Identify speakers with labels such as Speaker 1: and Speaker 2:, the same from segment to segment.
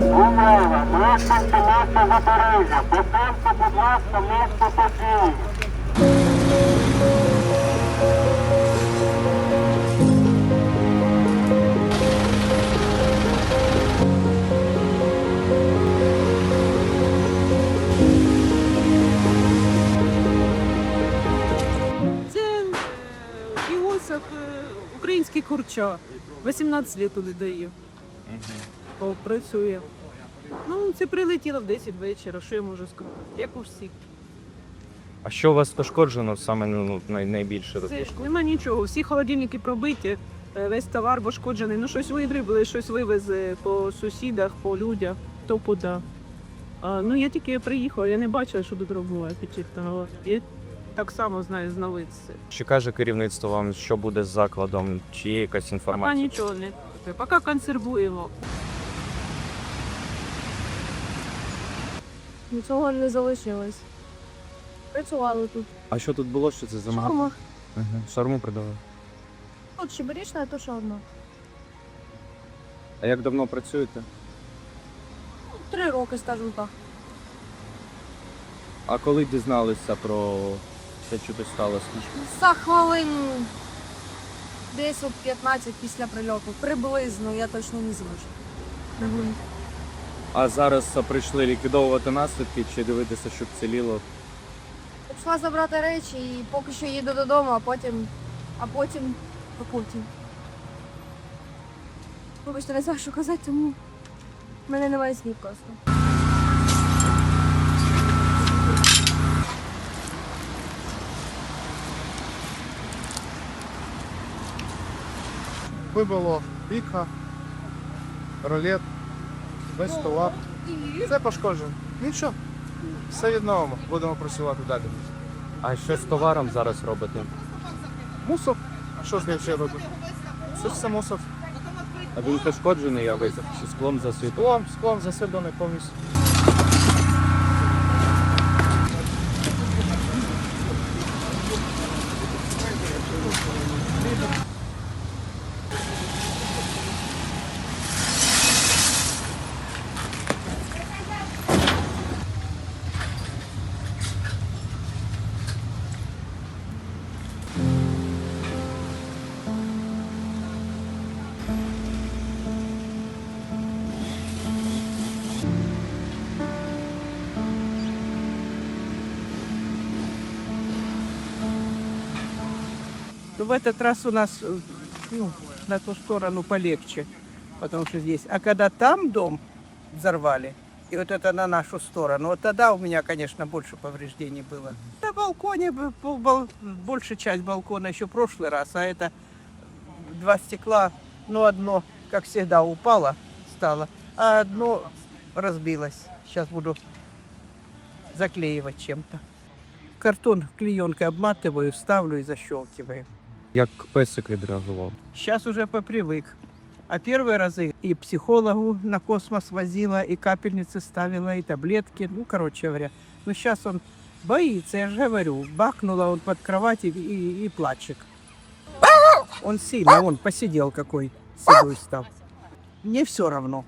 Speaker 1: Мешканці міста Запоріжжя, покиньте, будь ласка, місто Події.
Speaker 2: Це е, Іосиф, е, український курча. 18 років туди даю. Працює. Ну, це прилетіло в 10 вечора, що я можу сказати? Як у всіх.
Speaker 3: А що у вас пошкоджено саме ну, най- найбільше?
Speaker 2: Це ж нема нічого. Всі холодильники пробиті, е, весь товар пошкоджений. Ну, щось видрібли, щось вивезли по сусідах, по людях, то куди. А, ну, я тільки приїхала, я не бачила, що тут чесно. Я так само знаю з новиць.
Speaker 3: Чи каже керівництво вам, що буде з закладом? Чи є якась
Speaker 2: Поки
Speaker 3: інформація?
Speaker 2: нічого не. Поки консервуємо.
Speaker 4: Нічого не залишилось. Працювали тут.
Speaker 3: А що тут було? Що це за магазин?
Speaker 4: Шаурма.
Speaker 3: Ага. Шарму продали.
Speaker 4: От чебуречна, то що одно.
Speaker 3: А як давно працюєте?
Speaker 4: Три роки, скажімо так.
Speaker 3: А коли дізналися про те, що тут сталося?
Speaker 4: За хвилин десь от 15 після прильоту. Приблизно, я точно не зможу. Приблизно.
Speaker 3: А зараз прийшли ліквідовувати наслідки чи дивитися, щоб ціліло?
Speaker 4: Пішла забрати речі і поки що їду додому, а потім. А потім. А потім. Вибачте, не знаю, що казати, тому в мене немає слів просто.
Speaker 5: Вибило вікна, ролет, весь товар. Це пошкоджено. Нічого. Все відновимо. Будемо працювати далі.
Speaker 3: А що з товаром зараз робите?
Speaker 5: Мусор. А що з ним ще робити? Це ж все мусор.
Speaker 3: А він пошкоджений якось чи склом засипаний?
Speaker 5: Склом, склом засипаний повністю.
Speaker 6: Ну, в этот раз у нас э, ну, на ту сторону полегче, потому что здесь. А когда там дом взорвали, и вот это на нашу сторону, вот тогда у меня, конечно, больше повреждений было. На балконе большая часть балкона еще прошлый раз, а это два стекла, ну одно, как всегда, упало, стало, а одно разбилось. Сейчас буду заклеивать чем-то. Картон клеенкой обматываю, ставлю и защелкиваю.
Speaker 3: Як песик відреагував?
Speaker 6: Сейчас уже попривык. А первые разы и психологу на космос возила, и капельницы ставила, и таблетки. Ну, короче говоря. Но сейчас он боится, я же говорю. Бахнула он под кровать и, и, и плачет. Он сильно, он посидел какой, седой стал. Мне все равно.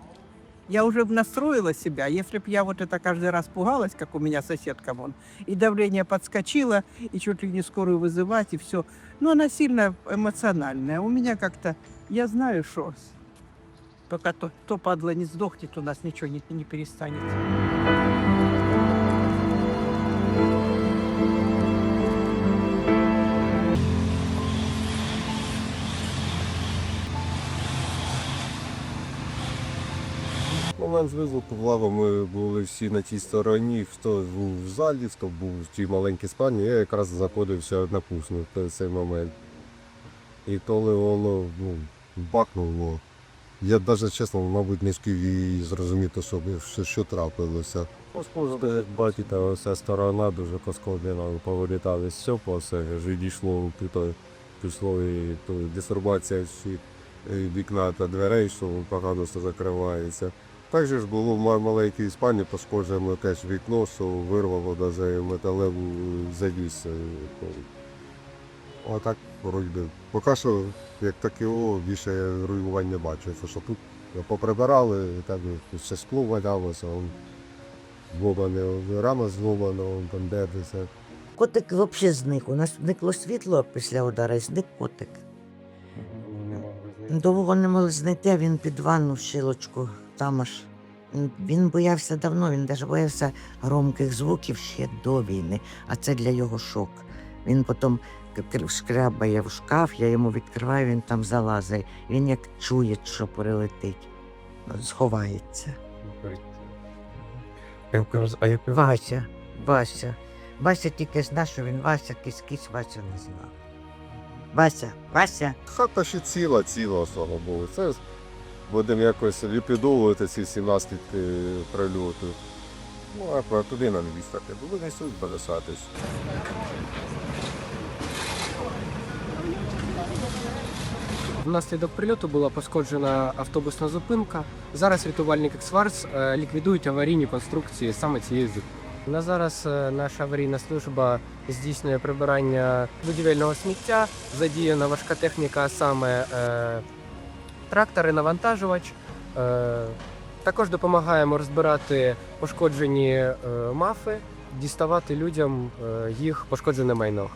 Speaker 6: Я уже б настроила себя, если бы я вот это каждый раз пугалась, как у меня соседка вон, и давление подскочило, и чуть ли не скорую вызывать, и все. Но она сильно эмоциональная. У меня как-то, я знаю, что пока то, то падла не сдохнет, у нас ничего не, не перестанет.
Speaker 7: Момент зв'язку влава ми були всі на тій стороні, хто був в залі, хто був в тій маленькій спальні, я якраз знаходився на пусну в цей момент. І коли воно ну, бахнуло, я навіть чесно, мабуть, не спів і зрозуміти, що, що, що трапилося. Пошкоджена, як бачите, вся сторона дуже пошкоджена, повилітали все по все, вже дійшло, пішло, і то, дисорбація всі е, вікна та дверей, що погано все закривається. Також ж було в маленькій Іспанії пошкоджено теж вікно, що вирвало навіть металеву завісу. А так, вроді, поки що, як таке, більше руйнувань не бачу. Це що тут Поприбирали, так ще скло валялося, он зломане, рама зломана, он там держиться.
Speaker 8: Котик взагалі зник. У нас зникло світло після удару, і зник котик. Довго не могли знайти, а він під ванну в щілочку там аж. Він- боявся давно, він навіть боявся громких звуків ще до війни, а це для його шок. Він потім шкрябає в шкаф, я йому відкриваю, він там залазить. Він як чує, що прилетить, сховається. Вася, Вася. Вася тільки знає, що він Вася, кись-кись Вася не знав. Вася, Вася.
Speaker 7: Хата ще ціла, ціла, слава Богу. Це будемо якось ліквідовувати ці всі наслідки прильоту. Ну, а туди нам відстати. Були несуть залишатись.
Speaker 9: Внаслідок прильоту була пошкоджена автобусна зупинка. Зараз рятувальники Ксварц е, ліквідують аварійні конструкції саме цієї зупинки. На зараз е, наша аварійна служба здійснює прибирання будівельного сміття, задіяна важка техніка, саме е, трактори, навантажувач. Е, також допомагаємо розбирати пошкоджені е, мафи, діставати людям е, їх пошкоджене майно.